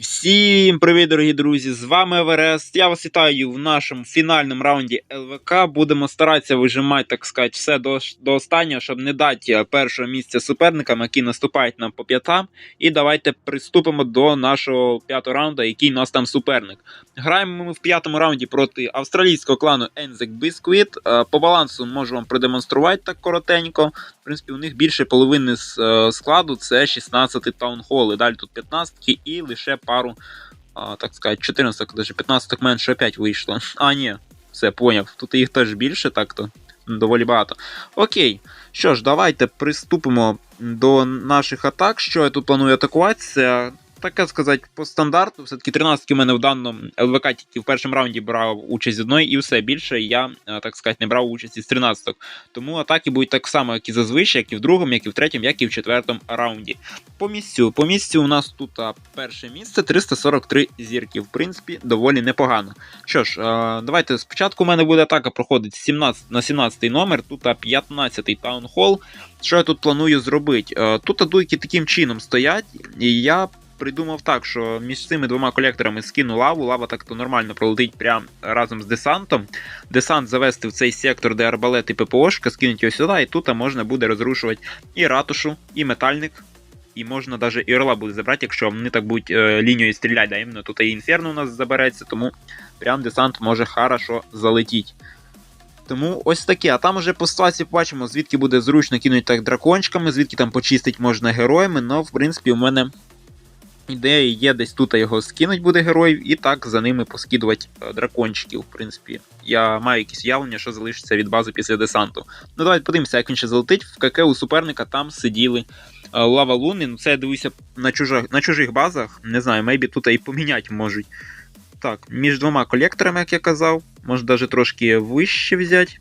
Всім привіт, дорогі друзі! З вами Еверест. Я вас вітаю в нашому фінальному раунді ЛВК. Будемо старатися вижимати, так сказати, все до, до останнього, щоб не дати першого місця суперникам, які наступають нам по п'ятам. І давайте приступимо до нашого п'ятого раунду, який у нас там суперник. Граємо ми в п'ятому раунді проти австралійського клану Enzek Biscuit. Е, По балансу можу вам продемонструвати так коротенько. В принципі, у них більше половини е, складу це 16 таунхоли. Далі тут 15 і лише пару, а, так сказати, 14, даже 15 менше опять вийшло. А, ні, все, поняв. Тут їх теж більше, так-то доволі багато. Окей, що ж, давайте приступимо до наших атак. Що я тут планую атакувати? Це таке сказати, по стандарту. Все-таки 13 у мене в даному ЛВК тільки в першому раунді брав участь з одної, і все більше я, е, так сказати, не брав участь із 13 Тому атаки будуть так само, як і зазвичай, як і в другому, як і в третьому, як і в четвертому раунді. По місцю. По місцю у нас тут перше місце 343 зірки. В принципі, доволі непогано. Що ж, а, давайте спочатку у мене буде атака проходить 17, на 17 номер, тут 15-й таунхол. Що я тут планую зробити? А, тут адуйки таким чином стоять, і я. Придумав так, що між цими двома колекторами скину лаву, лава так-то нормально пролетить прямо разом з десантом. Десант завести в цей сектор, де арбалет і ППОшка, скинуть його сюди, і тут можна буде розрушувати і ратушу, і метальник, і можна навіть і орла буде забрати, якщо вони так будуть е, лінією стріляти. Да, іменно тут і інферно у нас забереться, тому прям десант може хорошо залетіти. Тому ось таке. А там уже по ситуації побачимо, звідки буде зручно кинути так дракончиками, звідки там почистить можна героями. Ну, в принципі, у мене ідея є десь тут його скинуть буде героїв, і так за ними поскидувати е, дракончиків. В принципі, я маю якісь уявлення, що залишиться від бази після десанту. Ну давайте подивимося, як він ще залетить. В КК у суперника там сиділи е, лава луни. Ну це я дивлюся на чужих, на чужих базах. Не знаю, мейбі тут і поміняти можуть. Так, між двома колекторами, як я казав, може навіть трошки вище взяти.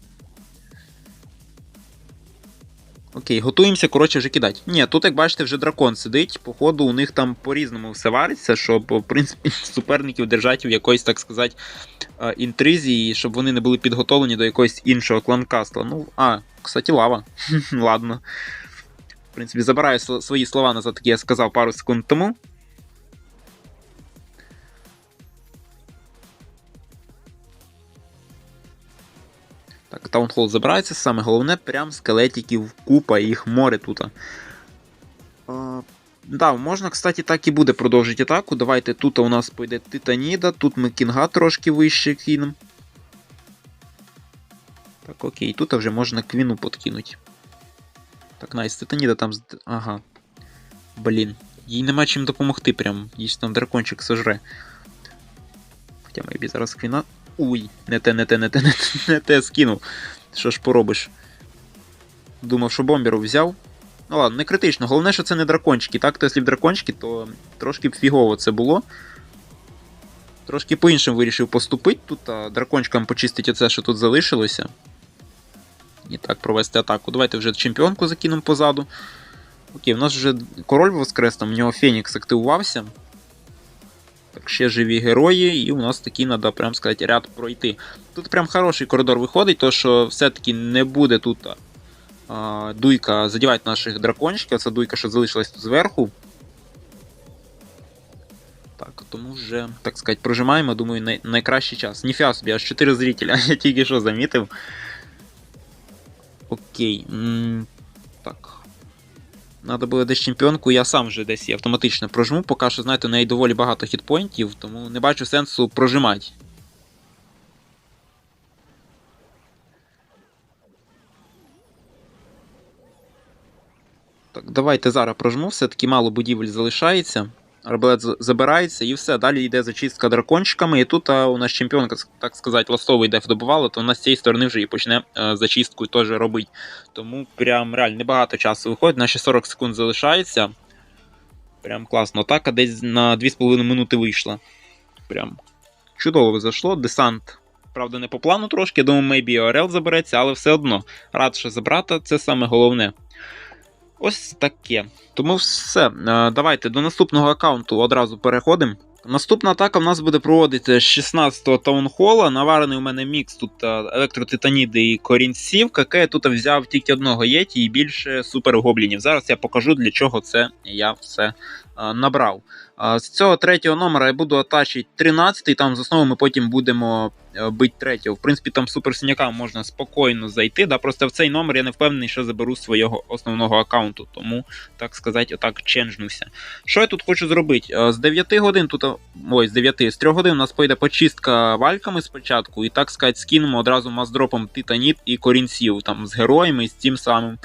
Окей, готуємося, коротше, вже кидати. Ні, тут, як бачите, вже дракон сидить. Походу, у них там по-різному все вариться, щоб, в принципі, суперників держати в якоїсь, так сказати, е, інтризі, і щоб вони не були підготовлені до якогось іншого кланкастла. Ну, а, кстати, лава. Ладно. В принципі, забираю свої слова назад, які я сказав пару секунд тому. Так, таунхол забирається, саме головне, прям скелетиків купа, їх море тут. А, да, можна, кстати, так і буде продовжити атаку. Давайте тут у нас пойде Титаніда, тут ми кінга трошки вище кинемо. Так, окей, тут вже можна квіну подкинути. Так, найс, Титаніда там. Ага. Блін. Їй нема чим допомогти, прям. Їй там дракончик сожре. Хоча мейбі зараз квіна. Уй, не те, не те, не те, не те, не те скинув. Що ж поробиш? Думав, що бомберу взяв. Ну ладно, не критично. Головне, що це не дракончики. Так, то якщо б дракончики, то трошки б фігово це було. Трошки по-іншому вирішив поступити. Тут а, дракончикам почистити оце, що тут залишилося. І так, провести атаку. Давайте вже чемпіонку закинемо позаду. Окей, у нас вже король воскрес, там у нього Фенікс активувався. Так, ще живі герої, і у нас такий треба, прям сказати, ряд пройти. Тут прям хороший коридор виходить, то що все-таки не буде тут а, дуйка задівати наших дракончиків. Це дуйка, що залишилась тут зверху. Так, тому вже, так сказати, прожимаємо, думаю, най найкращий час. Ніфіга собі, аж 4 зрителя, я тільки що замітив. Окей. Так. Надо було десь чемпіонку, я сам вже десь автоматично прожму. Поки що, знаєте, у неї доволі багато хітпоінтів, тому не бачу сенсу прожимати. Так, давайте зараз прожму, все-таки мало будівель залишається. Арбалет забирається і все. Далі йде зачистка дракончиками. І тут а, у нас чемпіонка, так сказати, ластовий деф добувала, то нас з цієї сторони вже і почне а, зачистку теж робити. Тому прям реально небагато часу виходить. Наші 40 секунд залишається. Прям класно. Атака десь на 2,5 минути вийшла. Прям чудово зайшло. Десант. Правда, не по плану трошки. Думаю, мейбі ОРЛ забереться, але все одно. Рад, що забрати, це саме головне. Ось таке. Тому все. Давайте до наступного аккаунту одразу переходимо. Наступна атака в нас буде проводити 16-го таунхола. Наварений у мене мікс тут електротитаніди і корінців. Каке я тут взяв тільки одного єті і більше супергоблінів. Зараз я покажу, для чого це я все набрав. З цього третього номера я буду атачити 13-й, там з основи ми потім будемо е, бити третього. В принципі, там суперсинякам можна спокійно зайти. Да? Просто в цей номер я не впевнений, що заберу свого основного аккаунту. Тому, так сказати, отак ченжнуся. Що я тут хочу зробити? Е, З 9 годин тут. Ой, з 9, з 3 годин у нас пойде почистка вальками спочатку, і так сказати, скинемо одразу маздропом Титаніт і корінців там з героями і з тим самим.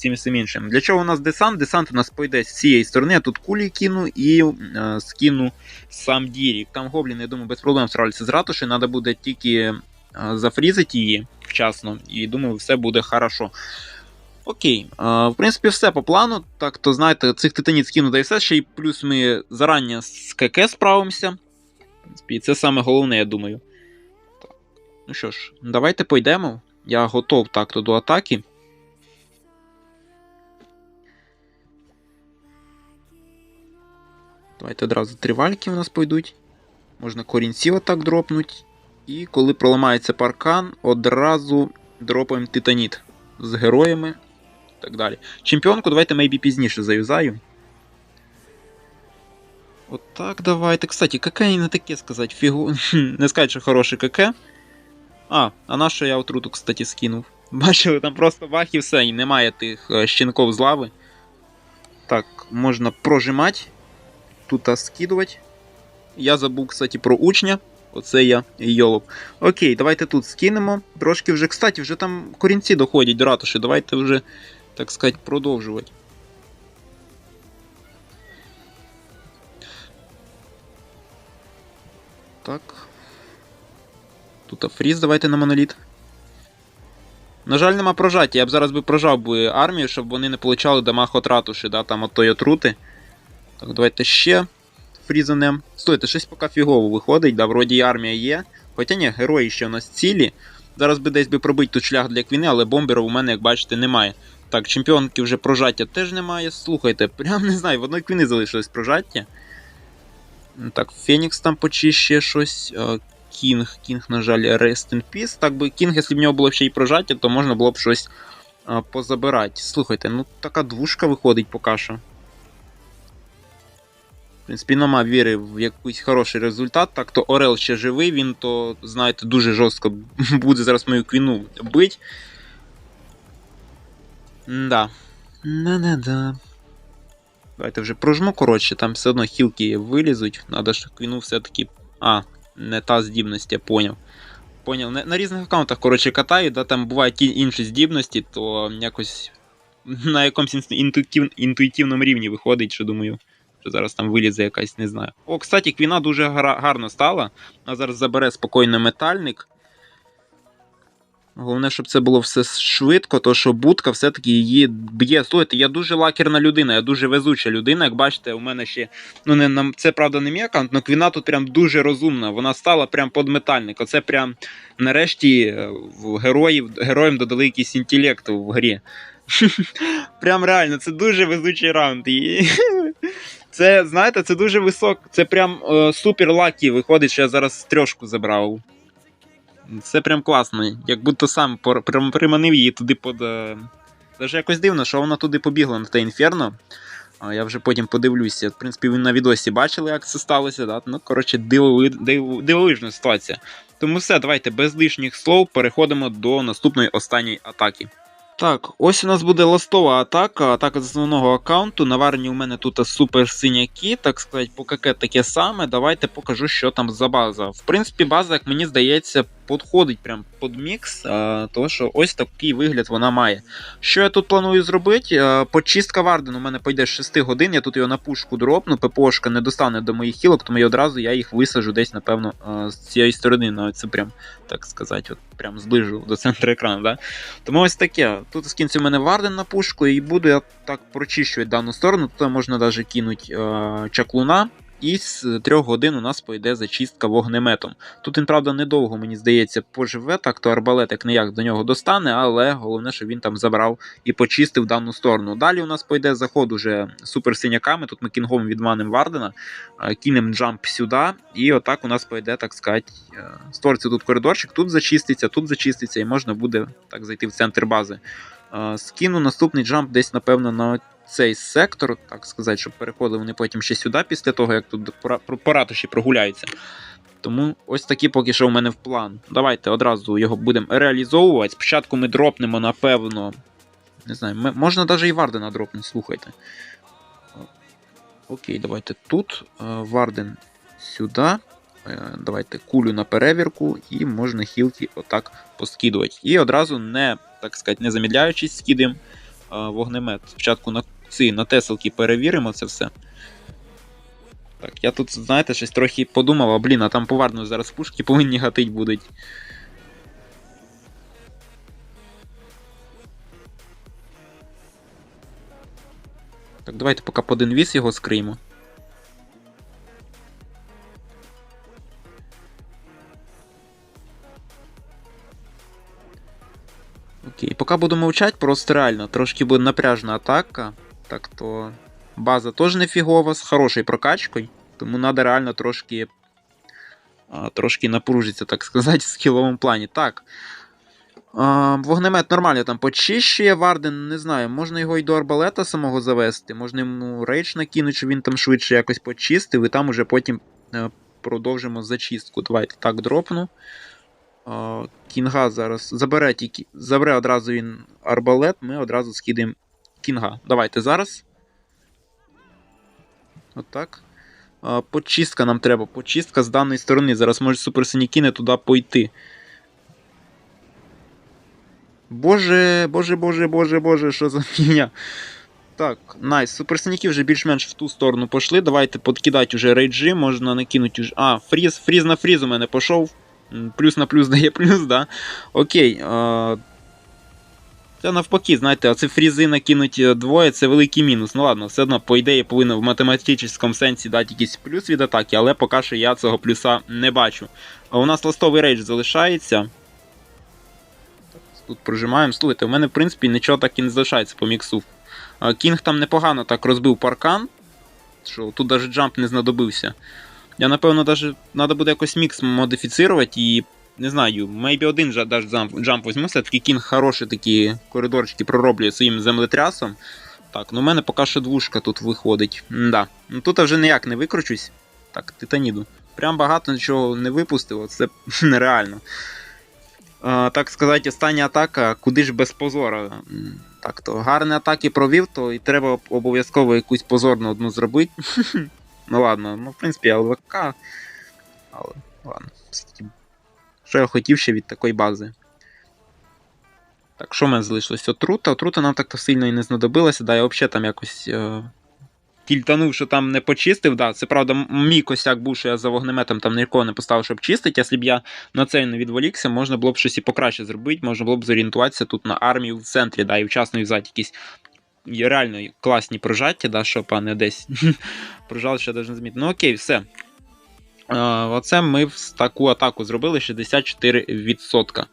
Цим всім іншим. Для чого у нас десант? Десант у нас пойде з цієї сторони, я тут кулі кину і е, скину сам Дірік. Там гобліни, я думаю, без проблем справляться з ратуші. Треба буде тільки е, зафрізити її вчасно, і думаю, все буде хорошо. Окей, е, в принципі, все по плану. Так, то знаєте, цих титанів скину і все ще й плюс ми зарані з КК справимося. В принципі, це саме головне, я думаю. Так. Ну що ж, давайте пойдемо. Я готов так-то до атаки. Давайте одразу три вальки у нас пойдуть. Можна корінців отак дропнуть. І коли проламається паркан, одразу дропаємо титаніт з героями і так далі. Чемпіонку давайте мейбі пізніше заюзаю. Отак давайте. Кстати, КК не таке сказати. Фігу. не сказати, що хороший КК. А, а на що я отруту, кстати, скинув. Бачили, там просто бах і все, і немає тих е, щенков з лави. Так, можна прожимати. Тут скидувати. Я забув, кстати, про учня. Оце я йолоп. Окей, давайте тут скинемо. Трошки вже, кстати, вже там корінці доходять до ратуші. Давайте вже, так сказати, продовжувати. Так. Тут фріз, давайте на моноліт. На жаль, нема прожаття. Я б зараз би прожав би армію, щоб вони не получали дамаг от ратуші, да, там от тої отрути. Так, давайте ще фрізанем. Стойте, щось поки фігово виходить, да, вроді армія є. Хоча ні, герої ще у нас цілі. Зараз би десь би пробити тут шлях для квіни, але бомберів у мене, як бачите, немає. Так, чемпіонки вже прожаття теж немає. Слухайте, прям не знаю, в одної квіни залишилось прожаття. Так, Фенікс там почище щось. Е, Кінг, Кінг, на жаль, Rest in Peace. Так би Кінг, якщо б в нього було ще й прожаття, то можна було б щось а, позабирати. Слухайте, ну така двушка виходить поки що. Принципі, нема віри в якийсь хороший результат. Так то Орел ще живий, він то, знаєте, дуже жорстко буде зараз мою квіну бить. Да. Не-не-да. Давайте вже прожму, коротше, там все одно хілки вилізуть. Надо ж квіну все-таки. А, не та здібність, я поняв. Поняв. На, різних аккаунтах, коротше, катаю, да, там бувають інші здібності, то якось на якомусь інтуїтив, інтуїтивному рівні виходить, що думаю, що зараз там вилізе якась, не знаю. О, кстати, квіна дуже гарно стала. Вона зараз забере спокійно метальник. Головне, щоб це було все швидко, то що будка все-таки її б'є. Слухайте, я дуже лакерна людина, я дуже везуча людина. Як бачите, у мене ще. Ну, не це правда не мій аккаунт, але квіна тут прям дуже розумна. Вона стала прям під метальник. Оце прям нарешті е, героїв, героям додали якийсь інтелект в грі. Прям реально, це дуже везучий раунд. Це, знаєте, це дуже висок. Це прям е, супер лакі. Виходить, що я зараз трьошку забрав. Це прям класно. Як будто сам прям приманив її туди под. е, Даже якось дивно, що вона туди побігла на те інферно. Я вже потім подивлюся. В принципі, ви на відосі бачили, як це сталося. Да? Ну, коротше, дивови... див... дивовижна ситуація. Тому все, давайте без лишніх слов переходимо до наступної останньої атаки. Так, ось у нас буде ластова атака, атака з основного аккаунту. Наварені у мене тут супер синяки, так сказати, по КК таке саме. Давайте покажу, що там за база. В принципі, база, як мені здається, підходить прям під мікс, тому що ось такий вигляд вона має. Що я тут планую зробити? Почистка Варден у мене пойде з 6 годин, я тут його на пушку дропну, ППОшка не достане до моїх хілок, тому я одразу я їх висажу десь, напевно, з цієї сторони. Ну, це прям, так сказати, от прям зближу до центру екрану. Да? Тому ось таке. Тут з кінцю у мене Варден на пушку, і буду я так прочищувати дану сторону. Тут можна навіть кинути а, чаклуна. І з трьох годин у нас пойде зачистка вогнеметом. Тут він, правда, недовго, мені здається, поживе, так то арбалет як ніяк до нього достане, але головне, що він там забрав і почистив дану сторону. Далі у нас пойде заход уже суперсиняками. Тут ми кінгом відманим Вардена, кинемо джамп сюди, і отак у нас пойде, так сказати, створиться тут коридорчик, тут зачиститься, тут зачиститься, і можна буде так зайти в центр бази. Е, скину наступний джамп десь, напевно, на цей сектор, так сказати, щоб переходили вони потім ще сюди, після того, як тут по, ра- по ратуші прогуляються. Тому ось такі поки що у мене в план. Давайте одразу його будемо реалізовувати. Спочатку ми дропнемо, напевно. Не знаю, можна навіть і Вардена дропнути, слухайте. Окей, давайте тут. е, Варден сюди. Е, Давайте кулю на перевірку, і можна хілки отак поскидувати. І одразу не, так сказати, не замідляючись, скидаємо е, вогнемет. Спочатку на ці на теселки перевіримо це все. Так, я тут, знаєте, щось трохи подумав, а блін, а там поварно зараз пушки повинні гатить будуть. Так, давайте поки по один віс його скриємо. Окей, поки буду мовчати, просто реально трошки буде напряжна атака. Так то база теж не фігова, з хорошою прокачкою. Тому треба реально трошки. Трошки напружитися, так сказати, в скіловому плані. Так. Вогнемет нормально там почищує. Варден, не знаю, можна його і до арбалета самого завести, можна йому рейдж накинути, щоб він там швидше якось почистив, і там уже потім е, продовжимо зачистку. Давайте так дропну. Кінга зараз забере тільки. Забере одразу він арбалет, ми одразу скидаємо кінга. Давайте зараз. Отак. А, Почистка нам треба. Почистка з даної сторони. Зараз може суперсиніки не туди пойти. Боже, боже, боже, боже, боже, що за фігня. Так, найс. Суперсиніки вже більш-менш в ту сторону пішли. Давайте подкидати вже рейджі, можна накинути уже. А, фріз, фріз на фріз у мене пішов. Плюс на плюс дає плюс, да? Окей. Це навпаки, знаєте, а це фрізи накинуть двоє, це великий мінус. Ну ладно, все одно, по ідеї, повинно в математичному сенсі дати якийсь плюс від атаки, але поки що я цього плюса не бачу. А у нас ластовий рейдж залишається. Тут прожимаємо. Слухайте, у мене, в принципі, нічого так і не залишається по міксу. Кінг там непогано так розбив паркан, що тут навіть джамп не знадобився. Я, напевно, даже треба буде якось мікс модифіцирувати і. Не знаю, maybe один джамп, джамп візьму, все-таки кінг хороші такі коридорчики пророблює своїм землетрясом. Так, ну в мене поки що двушка тут виходить. Да. Ну тут я вже ніяк не викручусь. Так, титаніду. Прям багато нічого не випустило, це нереально. А, так сказати, остання атака, куди ж без позора. Так, то гарні атаки провів, то і треба обов'язково якусь позорну одну зробити. ну ладно, ну в принципі, ЛВК. Але ладно, що я хотів ще від такої бази. Так, що в мене залишилось? Отрута. Отрута нам так-то сильно і не знадобилася. Да, я взагалі там якось е... кільтанув, що там не почистив. Да, Це правда, мій косяк був, що я за вогнеметом там нікого не поставив, щоб чистити. Якщо б я на це не відволікся, можна було б щось і покраще зробити, можна було б зорієнтуватися тут на армію в центрі, да, і вчасно взяти якісь реально класні прожаття, да, щоб а не десь прожали, що навіть не зміти. Ну окей, все. А, Оце ми таку атаку зробили 64%.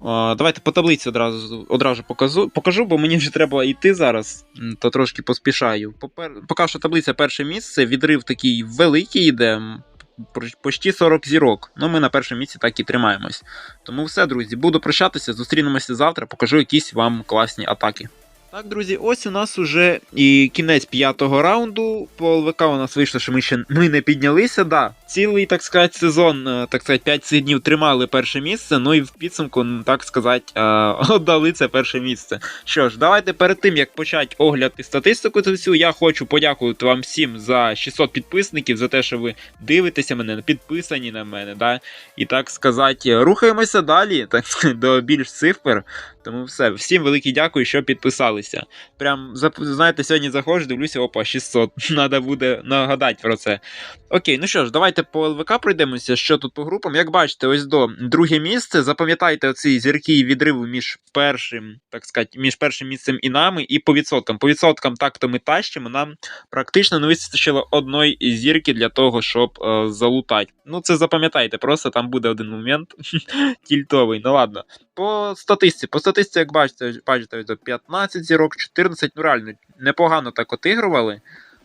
Давайте по таблиці одразу одразу покажу, покажу, бо мені вже треба йти зараз, то трошки поспішаю. Попер... Поки що таблиця перше місце, відрив такий великий йде, почти 40 зірок. Ну, ми на першому місці так і тримаємось. Тому все, друзі, буду прощатися, зустрінемося завтра, покажу якісь вам класні атаки. Так, друзі, ось у нас уже і кінець п'ятого раунду. По ЛВК у нас вийшло, що ми ще ми не піднялися. Да, цілий, так сказати, сезон, е, так сказати, 5 днів тримали перше місце. Ну і в підсумку, ну, так сказати, е, отдали це перше місце. Що ж, давайте перед тим як почати огляд і статистику цю всю, я хочу подякувати вам всім за 600 підписників, за те, що ви дивитеся мене, підписані на мене. да, І так сказати, рухаємося далі, так до більш цифр. Тому все, всім велике дякую, що підписалися. Прям знаєте, сьогодні заходжу, дивлюся, опа, 600. Надо буде нагадати про це. Окей, ну що ж, давайте по ЛВК пройдемося, що тут по групам. Як бачите, ось до друге місце. Запам'ятайте оці зірки відриву між першим, так сказати, між першим місцем і нами, і по відсоткам. По відсоткам так-то ми тащимо. Нам практично не вистачило одної зірки для того, щоб е, залутати. Ну, це запам'ятайте, просто там буде один момент тільтовий. Ну ладно. По статистиці, по статистиці, як бачите, бачите, 15 зірок, 14, ну реально непогано так отигрували,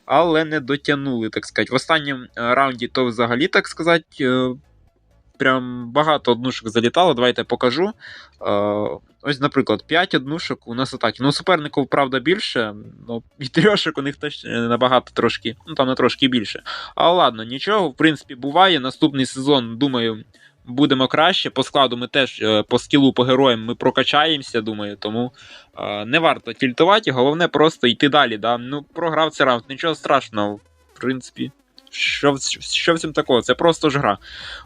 але не дотягнули, так сказати. В останньому е, раунді то взагалі, так сказати, е, прям багато однушок залітало. Давайте покажу. Е, ось, наприклад, 5 однушок у нас атаки. Ну, суперників, правда, більше, ну, і трьошок у них теж набагато трошки, ну там не трошки більше. Але ладно, нічого, в принципі, буває. Наступний сезон, думаю, будемо краще. По складу ми теж е, по скілу, по героям ми прокачаємося, думаю, тому е, не варто тільтувати, головне просто йти далі. Да? Ну, програв цей раунд, нічого страшного, в принципі. Що, що в цьому такого? Це просто ж гра.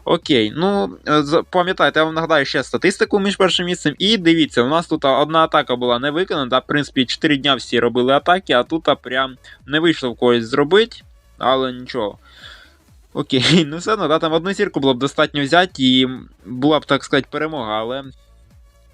Окей, ну е, пам'ятайте, я вам нагадаю ще статистику між першим місцем. І дивіться, у нас тут одна атака була не виконана. Да? В принципі, 4 дня всі робили атаки, а тут прям не вийшло в когось зробити, але нічого. Окей, ну все одно, да, там одну зірку було б достатньо взяти, і була б, так сказати, перемога, але.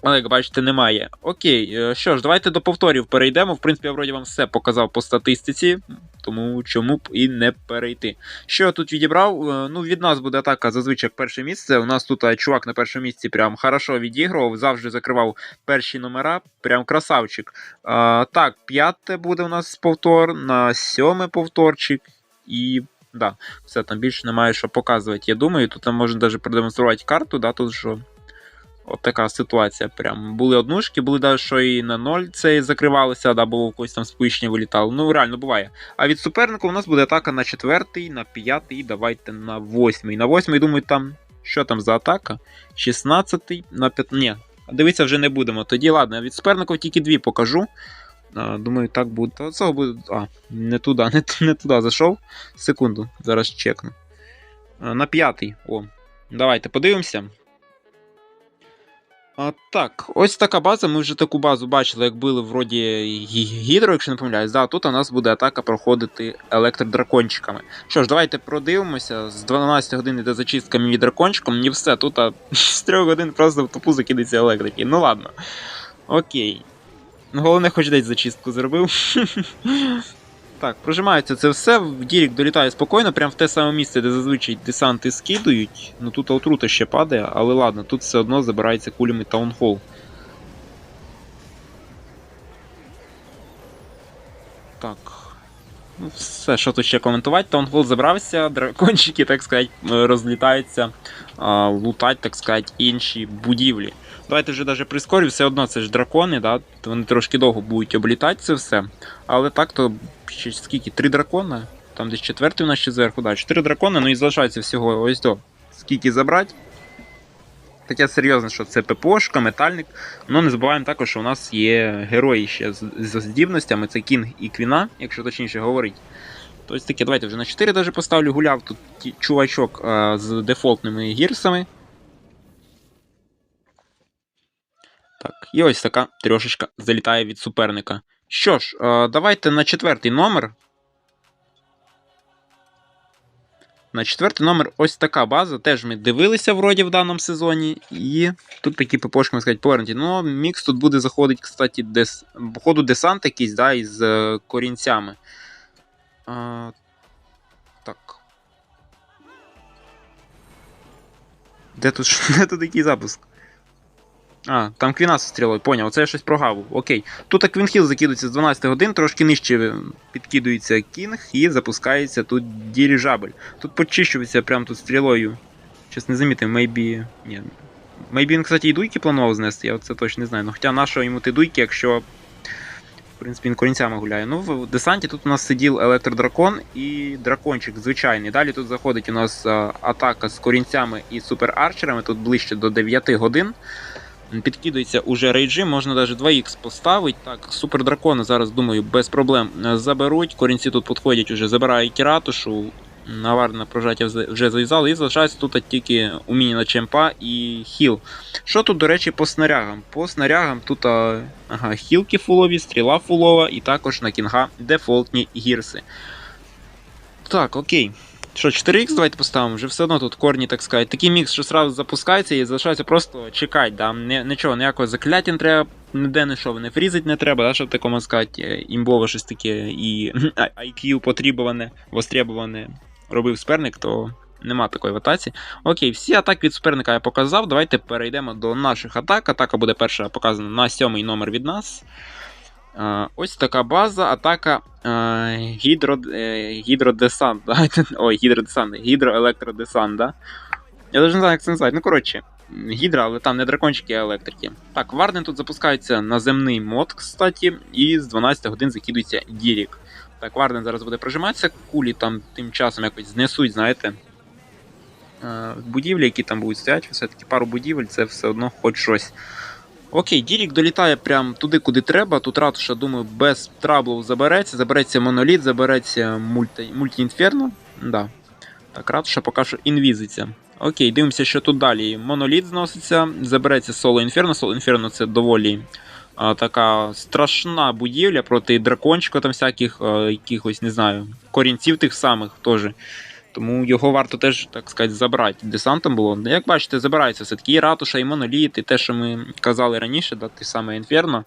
Але, як бачите, немає. Окей, е, що ж, давайте до повторів перейдемо. В принципі, я вроді вам все показав по статистиці, тому чому б і не перейти. Що я тут відібрав? Е, Ну, від нас буде атака зазвичай перше місце. У нас тут е, чувак на першому місці прям хорошо відігрував, завжди закривав перші номера, прям красавчик. А, так, п'яте буде у нас повтор, на сьоме повторчик і. Да, все, там більше немає що показувати. Я думаю, тут там можна навіть продемонструвати карту, да, тут що. От така ситуація. Прям були однушки, були навіть що і на ноль це закривалося, да, бо в когось там сповіщення вилітало. Ну, реально буває. А від суперника у нас буде атака на четвертий, на п'ятий, давайте на восьмий. На восьмий, думаю, там. Що там за атака? 16 на 5. Ні, дивитися вже не будемо. Тоді ладно, від суперників тільки дві покажу. Думаю, так буде. Та Цього буде. А, не туди, не, не туди зайшов. Секунду, зараз чекну. На п'ятий. О. Давайте подивимося. А, так, ось така база. Ми вже таку базу бачили, як били вроді гідро, якщо не помиляюсь. Да, тут у нас буде атака проходити електродракончиками. Що ж, давайте продивимося. З 12 годин йде зачистка мій дракончиком, і все, тут а, з 3 годин просто в тупу закидається електрики. Ну ладно. Окей. Головне, хоч десь зачистку зробив. Так, прожимається це все. Дірік долітає спокійно, прямо в те саме місце, де зазвичай десанти скидують. Ну тут отрута ще падає, але ладно, тут все одно забирається кулями таунхол. Так. Ну, все, що тут ще коментувати. Таунхол забрався, дракончики, так сказати, розлітаються, лутать, так сказати, інші будівлі. Давайте вже навіть прискорю, все одно це ж дракони, да? вони трошки довго будуть облітати це все. Але так то ще скільки? Три дракона? Там десь четвертий у нас ще зверху, да. Чотири дракони, ну і залишається всього ось до. Скільки забрати. Таке серйозне, що це ППОшка, метальник. Ну не забуваємо також, що у нас є герої ще з, з здібностями, це Кінг і Квіна, якщо точніше говорити. Тобто таке, давайте вже на 4 даже поставлю, гуляв тут чувачок а, з дефолтними гірсами. Так, і ось така трьошечка залітає від суперника. Що ж, е, давайте на четвертий номер. На четвертий номер ось така база. Теж ми дивилися вроді в даному сезоні. І тут такі ППшки, можна сказати, повернуті. Ну, мікс тут буде заходить, кстати, дес... походу десант якийсь, да, із е, корінцями. А, так. Де тут, де тут який запуск? А, там Квіна зі стрілою, поняв, це я щось прогавив. Окей. Тут Квінхіл закидується з 12 годин, трошки нижче підкидується кінг і запускається тут діріжабель. Тут почищується прямо тут стрілою. Щось не замітив, мейбі. Ні. Мейбі він, кстати, і дуйки планував знести, я це точно не знаю. Ну, хоча нашого йому ти дуйки, якщо. В принципі, він корінцями гуляє. Ну, в десанті тут у нас сидів електродракон і дракончик звичайний. Далі тут заходить у нас атака з корінцями і суперарчерами, тут ближче до 9 годин. Підкидується уже рейджі, можна навіть 2х поставити. Так, супер дракони зараз, думаю, без проблем е, заберуть. Корінці тут підходять, уже забирають ратушу. Наварне прожаття вже зав'язали, і залишається тут тільки уміння на чемпа і хіл. Що тут, до речі, по снарягам? По снарягам тут а, ага, хілки фулові, стріла фулова, і також на кінга дефолтні гірси. Так, окей. Що, 4х давайте поставимо, вже все одно тут корні, так сказати. Такий мікс, що сразу запускається і залишається просто чекати, да? Нічого, ніякого закляття не треба, ніде нічого не фрізить не треба, да? щоб такому сказати, е, імбове щось таке і IQ потрібуване, востребуване робив суперник, то нема такої атаці. Окей, всі атаки від суперника я показав. Давайте перейдемо до наших атак. Атака буде перша показана на сьомий номер від нас. Е, Ось така база, атака е, гідро, е, гідродесант. Ой, гідродесант, гідроелектродесант? Я навіть не знаю, як це назвати. Ну, коротше, гідра, але там не дракончики, а електрики. Так, Варден тут запускається наземний мод, кстати, і з 12 годин закидується Дірік. Так, Варден зараз буде прожиматися, кулі там тим часом якось знесуть, знаєте. Будівлі, які там будуть стояти, все-таки пару будівель, це все одно хоч щось. Окей, Дірік долітає прямо туди, куди треба. Тут ратуша, думаю, без траблів забереться. Забереться моноліт, забереться мульті-інферно. Да. Так, ратуша поки що інвізиться. Окей, дивимося, що тут далі. Моноліт зноситься, забереться соло інферно. Соло інферно це доволі а, така страшна будівля проти дракончика там всяких, а, якихось, не знаю, корінців тих самих теж. Тому його варто теж, так сказати, забрати. Десантом було. Як бачите, забирається все-таки і ратуша, і моноліт, і те, що ми казали раніше, да, те саме інферно.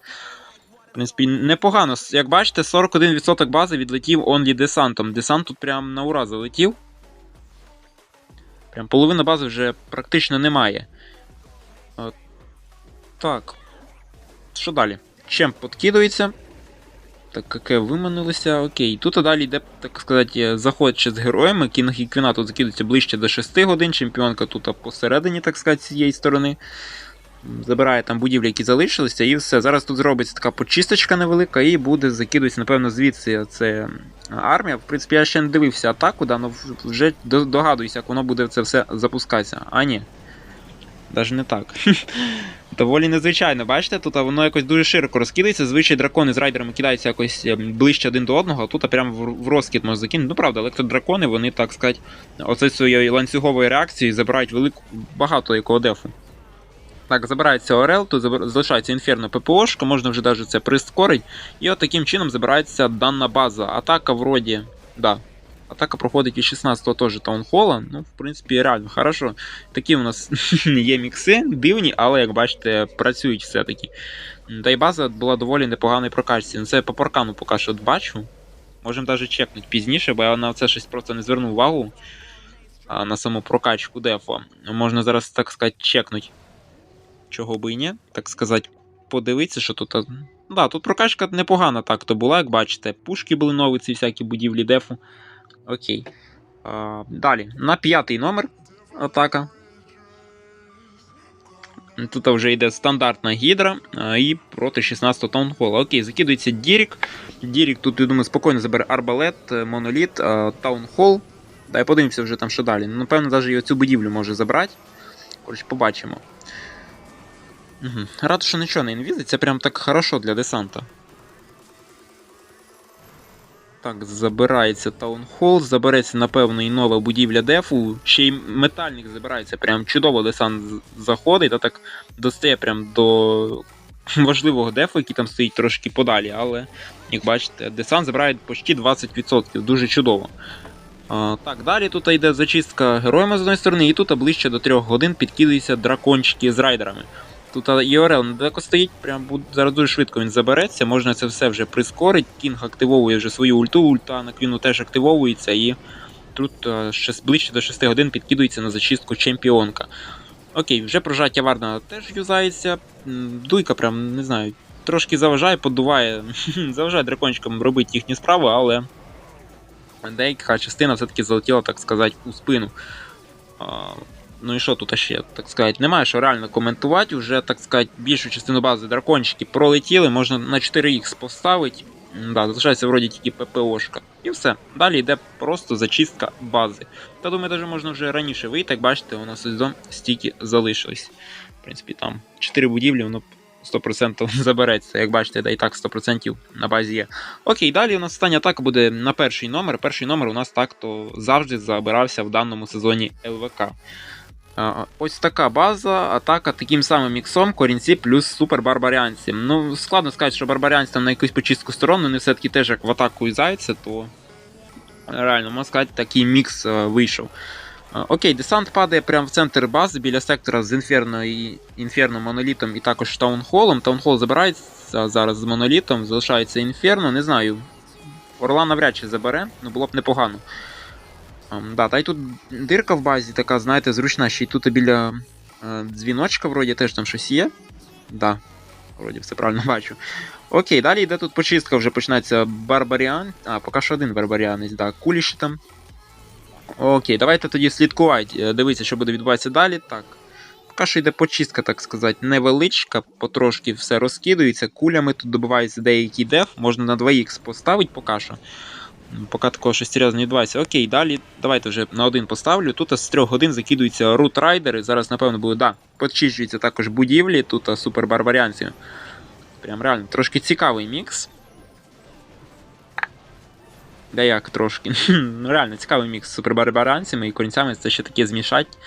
В принципі, непогано. Як бачите, 41% бази відлетів онлі десантом. Десант тут прям на ура залетів. Прям половина бази вже практично немає. От. Так. Що далі? Чемп подкидується. Так, яке виманилося. Окей. Тут далі йде, так сказати, заход ще з героями. Кінг і Квіна тут закидуються ближче до 6 годин. Чемпіонка тут посередині, так сказати, з цієї сторони. Забирає там будівлі, які залишилися, і все. Зараз тут зробиться така почисточка невелика, і буде закидуватися, напевно, звідси це армія. В принципі, я ще не дивився атаку, да, але вже догадуюся, як воно буде це все запускатися. А ні. Навіть не так. Доволі незвичайно, бачите, тут воно якось дуже широко розкидається. Звичай дракони з райдерами кидаються якось ем, ближче один до одного, а тут прямо в розкид можна закинути. Ну правда, електродракони, вони, так сказати, оце своєю ланцюговою реакцією забирають велику багато якого дефу. Так, забирається Орел, тут залишається інферно ППОшка, можна вже навіть це прискорить. І от таким чином забирається дана база. Атака вроді. Да. Атака проходить із 16-го теж таунхола. Ну, в принципі, реально хорошо. Такі у нас є мікси, дивні, але як бачите, працюють все-таки. Та й база була доволі непоганої прокачці. Ну, Це по паркану поки що бачу. Можемо навіть чекнути пізніше, бо я на це щось просто не звернув увагу. А, на саму прокачку дефо. Можна зараз, так сказати, чекнути. Чого би і ні, так сказати, подивитися, що тут. Да, тут прокачка непогана так то була, як бачите. Пушки були нові, ці всякі будівлі дефу. Окей. Далі. На п'ятий номер атака. Тут вже йде стандартна гідра і проти 16-го таунхола. Окей, закидується Дірік. Дірік тут, я думаю, спокійно забере арбалет, е, моноліт, а, таунхол. Дай подивимося вже там, що далі. Ну, Напевно, навіть і оцю будівлю може забрати. Коротше, побачимо. Угу. Рад, що нічого не інвізить, це прям так хорошо для десанта. Так, забирається таунхол, забереться, напевно, і нова будівля дефу. Ще й метальник забирається. Прям чудово десант заходить, та так достає прям до важливого дефу, який там стоїть трошки подалі. Але, як бачите, десант забирає почти 20%. Дуже чудово. А, так, далі тут йде зачистка героями з одної сторони, і тут ближче до 3 годин підкидаються дракончики з райдерами. Тут ІОРЛ недалеко стоїть, прям зараз дуже швидко він забереться, можна це все вже прискорить. Кінг активовує вже свою ульту, ульта на квіну теж активовується, і тут ще ближче до 6 годин підкидується на зачистку чемпіонка. Окей, вже прожаття Варна теж юзається. Дуйка прям, не знаю, трошки заважає, подуває, заважає дракончикам робити їхню справу, але деяка частина все-таки залетіла, так сказати, у спину. Ну і що тут ще, так сказати, немає що реально коментувати. Вже, так сказати, більшу частину бази дракончики пролетіли, можна на 4х поставити. Да, залишається вроді тільки ППОшка. І все. Далі йде просто зачистка бази. Та думаю, навіть можна вже раніше вийти, як бачите, у нас ось до стільки залишилось. В принципі, там 4 будівлі, воно 100% забереться. Як бачите, да і так 100% на базі є. Окей, далі у нас остання атака буде на перший номер. Перший номер у нас так то завжди забирався в даному сезоні ЛВК. Ось така база, атака таким самим міксом, корінці плюс супер барбаріанці. Ну, складно сказати, що барбаріанці там на якусь почистку сторону, вони все-таки теж як в атаку юзаються, то реально, можна сказати, такий мікс е, вийшов. Окей, десант падає прямо в центр бази біля сектора з інферно і інферно монолітом і також таунхолом. Таунхол забирається зараз з монолітом, залишається інферно, не знаю. Орла навряд чи забере, ну було б непогано. Ам, да, та й тут дирка в базі така, знаєте, зручна, ще й тут біля е, дзвіночка, вроді теж там щось є. Да, вроді все правильно бачу. Окей, далі йде тут почистка, вже починається барбаріан. А, поки що один барбаріанець, да, кулі ще там. Окей, давайте тоді слідкувати. е, Дивіться, що буде відбуватися далі. Так. Поки що йде почистка, так сказати, невеличка, потрошки все розкидується, кулями тут добивається деякий деф, можна на 2х поставити поки що. Поки такого щось серйозно не відбувається. Окей, далі давайте вже на один поставлю. Тут з 3 годин закидуються рутрайдери. Зараз, напевно, буде, да, почищуються також будівлі, тут а, супербарбарянці. Прям реально трошки цікавий мікс. Да як трошки. ну реально цікавий мікс з супербарбаранцями і корінцями це ще таке змішать.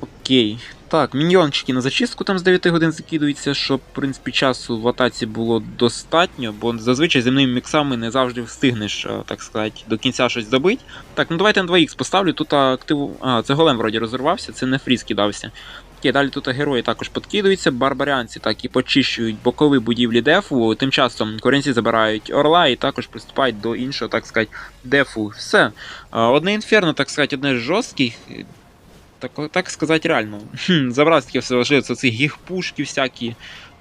Окей. Так, міньйончики на зачистку там з 9 годин закидуються, щоб, в принципі, часу в атаці було достатньо, бо зазвичай земними міксами не завжди встигнеш, е, так сказати, до кінця щось добити. Так, ну давайте на 2х поставлю. Тут активу. А, це голем вроді розірвався, це не фріз кидався. Окей, далі тут герої також подкидуються, барбарянці так і почищують бокові будівлі дефу. Тим часом корінці забирають орла і також приступають до іншого, так сказати, дефу. Все. Одне інферно, так сказати, одне жорсткий. Так, так сказати, реально. Забрав таке все важливо, ці гігпушки всякі,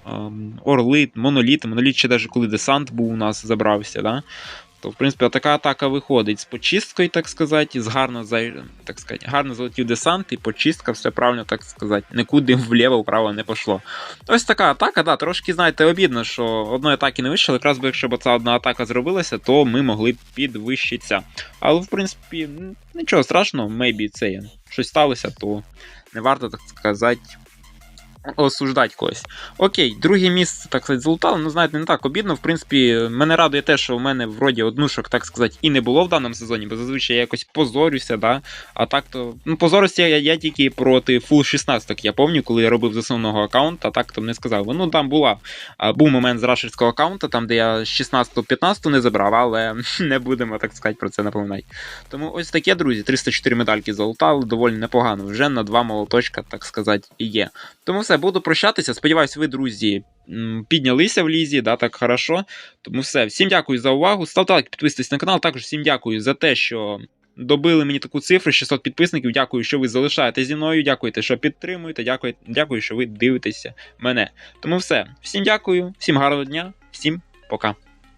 ем, орлит, моноліт, Моноліт ще навіть коли десант був у нас забрався, да? То, в принципі, така атака виходить з почисткою, так сказати, з гарно, так сказати, гарно залетів десант, і почистка, все правильно, так сказати, нікуди вліво-вправо не пішло. Ось така атака, да, трошки, знаєте, обідно, що одної атаки не вийшло, якраз би якщо б ця одна атака зробилася, то ми могли б підвищитися. Але, в принципі, нічого страшного, maybe це є. щось сталося, то не варто, так сказати, осуждати когось. Окей, друге місце, так сказати, залутали. Ну, знаєте, не так обідно. В принципі, мене радує те, що в мене вроді однушок, так сказати, і не було в даному сезоні, бо зазвичай я якось позорюся, да. А так то. Ну, позорюся я, я тільки проти Full 16, я пам'ятаю, коли я робив з основного аккаунта, так то не сказав. Ну, там була. Був момент з рашерського аккаунта, там, де я з 16-15 не забрав, але не будемо, так сказати, про це напоминати. Тому ось таке, друзі, 304 медальки залутали, доволі непогано. Вже на два молоточка, так сказати, є. Тому все, буду прощатися. Сподіваюсь, ви, друзі, піднялися в лізі, да, так хорошо. Тому все, всім дякую за увагу. Ставте лайк, підписуйтесь на канал. Також всім дякую за те, що добили мені таку цифру 600 підписників. Дякую, що ви залишаєте зі мною. Дякуєте, що підтримуєте. Дякую, дякую, що ви дивитеся мене. Тому все, всім дякую, всім гарного дня, всім пока.